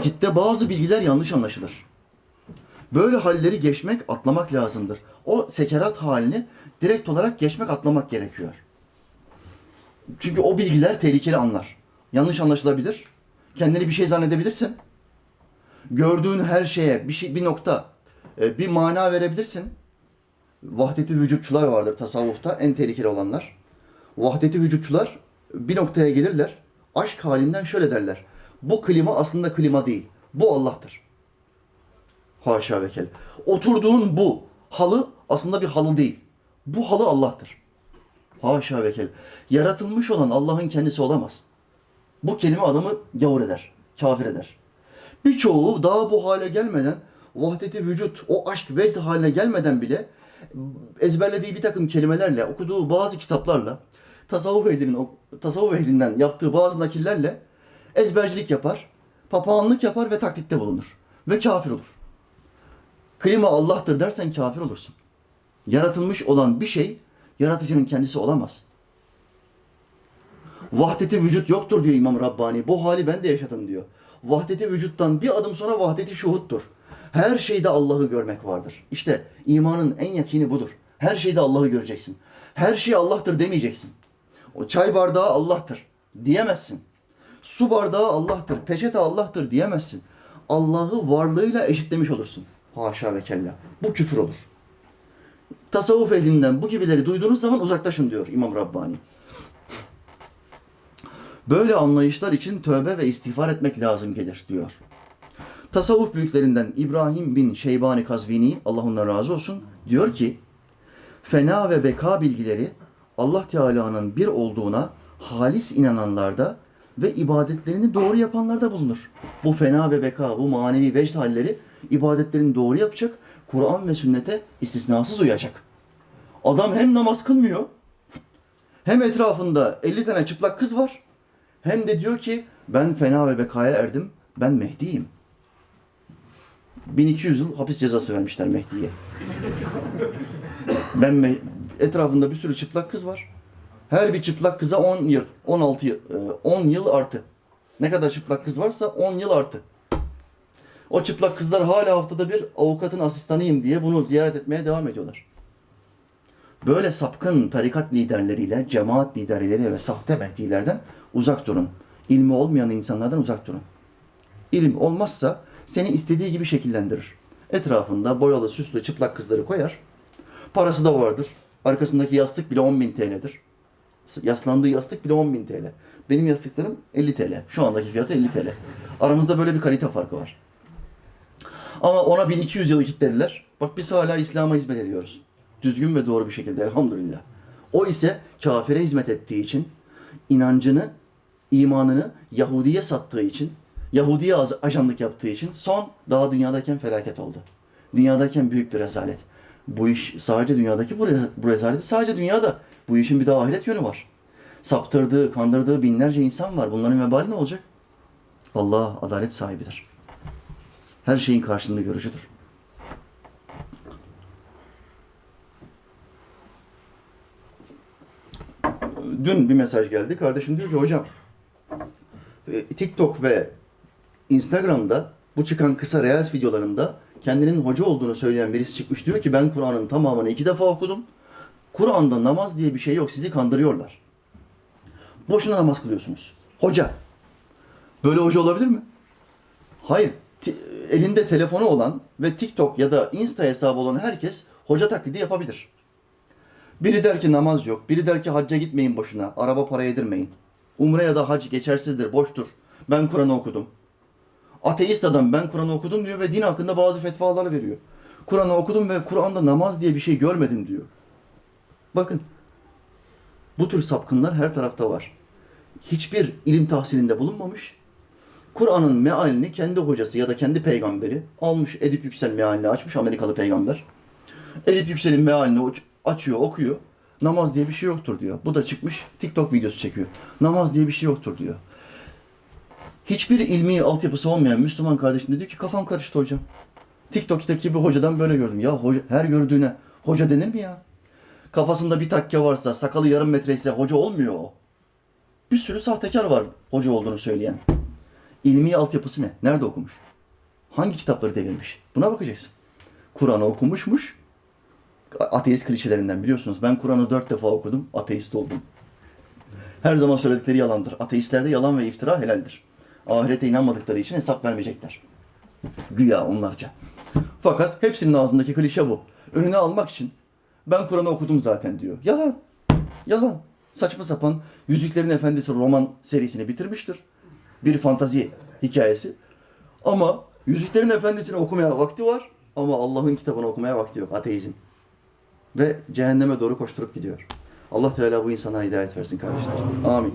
vakitte bazı bilgiler yanlış anlaşılır. Böyle halleri geçmek, atlamak lazımdır. O sekerat halini direkt olarak geçmek, atlamak gerekiyor. Çünkü o bilgiler tehlikeli anlar. Yanlış anlaşılabilir. Kendini bir şey zannedebilirsin. Gördüğün her şeye bir şey bir nokta e, bir mana verebilirsin. Vahdeti vücutçular vardır tasavvufta en tehlikeli olanlar. Vahdeti vücutçular bir noktaya gelirler. Aşk halinden şöyle derler. Bu klima aslında klima değil. Bu Allah'tır. Haşa ve kel. Oturduğun bu halı aslında bir halı değil. Bu halı Allah'tır. Haşa ve kel. Yaratılmış olan Allah'ın kendisi olamaz. Bu kelime adamı gavur eder, kafir eder. Birçoğu daha bu hale gelmeden, vahdeti vücut, o aşk vecd haline gelmeden bile ezberlediği bir takım kelimelerle, okuduğu bazı kitaplarla, tasavvuf ehlinin, tasavvuf ehlinden yaptığı bazı nakillerle ezbercilik yapar, papağanlık yapar ve taklitte bulunur. Ve kafir olur. Klima Allah'tır dersen kafir olursun. Yaratılmış olan bir şey, yaratıcının kendisi olamaz. Vahdeti vücut yoktur diyor İmam Rabbani. Bu hali ben de yaşadım diyor. Vahdeti vücuttan bir adım sonra vahdeti şuhuttur. Her şeyde Allah'ı görmek vardır. İşte imanın en yakini budur. Her şeyde Allah'ı göreceksin. Her şey Allah'tır demeyeceksin. O çay bardağı Allah'tır diyemezsin. Su bardağı Allah'tır, peçete Allah'tır diyemezsin. Allah'ı varlığıyla eşitlemiş olursun. Haşa ve kella. Bu küfür olur. Tasavvuf ehlinden bu gibileri duyduğunuz zaman uzaklaşın diyor İmam Rabbani. Böyle anlayışlar için tövbe ve istiğfar etmek lazım gelir diyor. Tasavvuf büyüklerinden İbrahim bin Şeybani Kazvini, Allah ondan razı olsun, diyor ki, fena ve beka bilgileri Allah Teala'nın bir olduğuna halis inananlarda ve ibadetlerini doğru yapanlarda bulunur. Bu fena ve beka, bu manevi vecd halleri ibadetlerini doğru yapacak, Kur'an ve sünnete istisnasız uyacak. Adam hem namaz kılmıyor, hem etrafında 50 tane çıplak kız var, hem de diyor ki ben fena ve bekaya erdim, ben Mehdi'yim. 1200 yıl hapis cezası vermişler Mehdi'ye. Ben Me- etrafında bir sürü çıplak kız var. Her bir çıplak kıza 10 yıl, 16 yıl, e, 10 yıl artı. Ne kadar çıplak kız varsa 10 yıl artı. O çıplak kızlar hala haftada bir avukatın asistanıyım diye bunu ziyaret etmeye devam ediyorlar. Böyle sapkın tarikat liderleriyle, cemaat liderleriyle ve sahte mehdilerden uzak durun. İlmi olmayan insanlardan uzak durun. İlim olmazsa seni istediği gibi şekillendirir. Etrafında boyalı, süslü, çıplak kızları koyar. Parası da vardır. Arkasındaki yastık bile 10.000 TL'dir. Yaslandığı yastık bile 10.000 TL. Benim yastıklarım 50 TL. Şu andaki fiyatı 50 TL. Aramızda böyle bir kalite farkı var. Ama ona 1200 yılı kilitlediler. Bak biz hala İslam'a hizmet ediyoruz. Düzgün ve doğru bir şekilde elhamdülillah. O ise kafire hizmet ettiği için, inancını, imanını Yahudi'ye sattığı için, Yahudi'ye ajanlık yaptığı için son daha dünyadayken felaket oldu. Dünyadayken büyük bir rezalet. Bu iş sadece dünyadaki bu, rez- bu rezaleti sadece dünyada. Bu işin bir de ahiret yönü var. Saptırdığı, kandırdığı binlerce insan var. Bunların vebali ne olacak? Allah adalet sahibidir. Her şeyin karşılığını görücüdür. Dün bir mesaj geldi. Kardeşim diyor ki hocam e, TikTok ve Instagram'da bu çıkan kısa Reels videolarında kendinin hoca olduğunu söyleyen birisi çıkmış. Diyor ki ben Kur'an'ın tamamını iki defa okudum. Kur'an'da namaz diye bir şey yok. Sizi kandırıyorlar. Boşuna namaz kılıyorsunuz. Hoca. Böyle hoca olabilir mi? Hayır. Elinde telefonu olan ve TikTok ya da Insta hesabı olan herkes hoca taklidi yapabilir. Biri der ki namaz yok. Biri der ki hacca gitmeyin boşuna. Araba para yedirmeyin. Umre ya da hac geçersizdir, boştur. Ben Kur'an'ı okudum. Ateist adam ben Kur'an'ı okudum diyor ve din hakkında bazı fetvalar veriyor. Kur'an'ı okudum ve Kur'an'da namaz diye bir şey görmedim diyor. Bakın. Bu tür sapkınlar her tarafta var. Hiçbir ilim tahsilinde bulunmamış. Kur'an'ın mealini kendi hocası ya da kendi peygamberi almış. Edip Yüksel mealini açmış Amerikalı peygamber. Edip Yüksel'in mealini açıyor, okuyor. Namaz diye bir şey yoktur diyor. Bu da çıkmış TikTok videosu çekiyor. Namaz diye bir şey yoktur diyor. Hiçbir ilmi altyapısı olmayan Müslüman kardeşim de diyor ki kafam karıştı hocam. TikTok'taki bir hocadan böyle gördüm. Ya her gördüğüne hoca denir mi ya? Kafasında bir takke varsa, sakalı yarım metre ise hoca olmuyor o. Bir sürü sahtekar var hoca olduğunu söyleyen. İlmi altyapısı ne? Nerede okumuş? Hangi kitapları devirmiş? Buna bakacaksın. Kur'an'ı okumuşmuş. Ateist klişelerinden biliyorsunuz. Ben Kur'an'ı dört defa okudum. Ateist oldum. Her zaman söyledikleri yalandır. Ateistlerde yalan ve iftira helaldir. Ahirete inanmadıkları için hesap vermeyecekler. Güya onlarca. Fakat hepsinin ağzındaki klişe bu. Önüne almak için ben Kur'an'ı okudum zaten diyor. Yalan. Yalan. Saçma sapan Yüzüklerin Efendisi roman serisini bitirmiştir. Bir fantazi hikayesi. Ama Yüzüklerin Efendisi'ni okumaya vakti var ama Allah'ın kitabını okumaya vakti yok. Ateizm. Ve cehenneme doğru koşturup gidiyor. Allah Teala bu insanlara hidayet versin kardeşler. Amin.